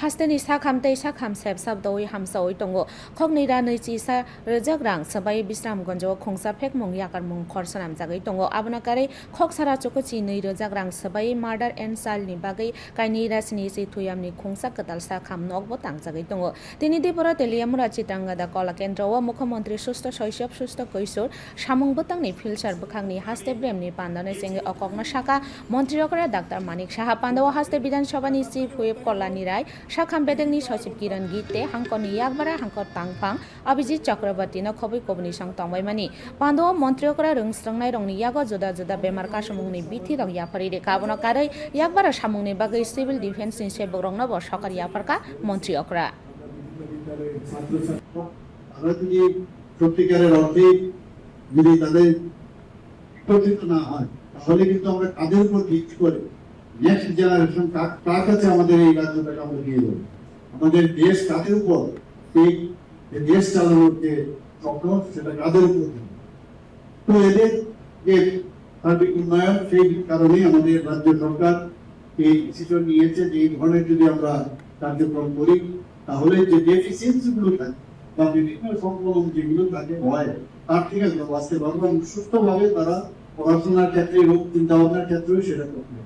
파스테니 사캄데이 사캄셉 삽도이 함사오이 동고 콕니라 너지사 르적랑 서바이 비스람건조 콩사 팩몽 야갈 몽 খরসনামজাগৈ তঙ্গ আবনাকারে খক সারা choco চি নৈ রোজাগ্রাং সবাই murder and সালনি বাগৈ কাইনি রাসনি সি থুয়ামনি খুংসা কতাল সা খাম নগব তাংজাগৈ তঙ্গ তিনি দেবরা তেলিয়ামরা চিতাঙ্গাদা কলা কেন্দ্র ও মুখ্যমন্ত্রী সুস্থ শৈশব সুস্থ কৈশোর সামং বতাংনি ফিলসার বখাংনি হাস্তে ব্রেমনি পান্দানে সেঙ্গে অকগ্ন শাখা মন্ত্রী অকরা ডাক্তার মানিক সাহা পান্দাও হাস্তে বিধানসভানি চিফ হুয়েব কল্যাণী রায় শাখাম বেদেংনি, সচিব কিরণ গীতে হাঙ্কনি ইয়াকবারা হাঙ্ক তাংফাং, অভিজিৎ চক্রবর্তী খবই কবনি সং মন্ত্রী অকরা রংস্রংনাই রংনি ইয়াগো জুদা জুদা বেমার কাসমুংনি বিথি রং ইয়াফারি রে কাবন কাरै ইয়াকবারা সামুংনি বাগৈ সিভিল ডিফেন্স ডিফেন্সনি সেবক রংনব সরকারি ইয়াফারকা মন্ত্রী অকরা ছাত্রছাত্রী তারা যদি সত্যিকারের অর্থে যদি তাদের একত্রিত না হয়, তাহলে কিন্তু আমরা কাদের উপর ভিত্তি করে নেক্সট জেনারেশন কার কাছে আমাদের এই রাজ্যটাকে আমরা দিয়ে দেবো। আমাদের দেশ কাদের উপর এই দেশ চালানোর যে স্বপ্ন, সেটা কাদের উপর তো এদের যে সার্বিক উন্নয়ন, সেই কারণে আমাদের রাজ্য সরকার এই ডিসিশন নিয়েছে যে এই ধরনের যদি আমরা কার্যক্রম করি, তাহলে যে ডেফিসিয়েন্সি গুলো থাকে বা বিভিন্ন সংক্রমণ যেগুলো থাকে, হয়, তার থেকে বাঁচতে পারব এবং সুস্থভাবে তারা পড়াশোনার ক্ষেত্রে হোক চিন্তা ভাবনার ক্ষেত্রেও সেটা করতে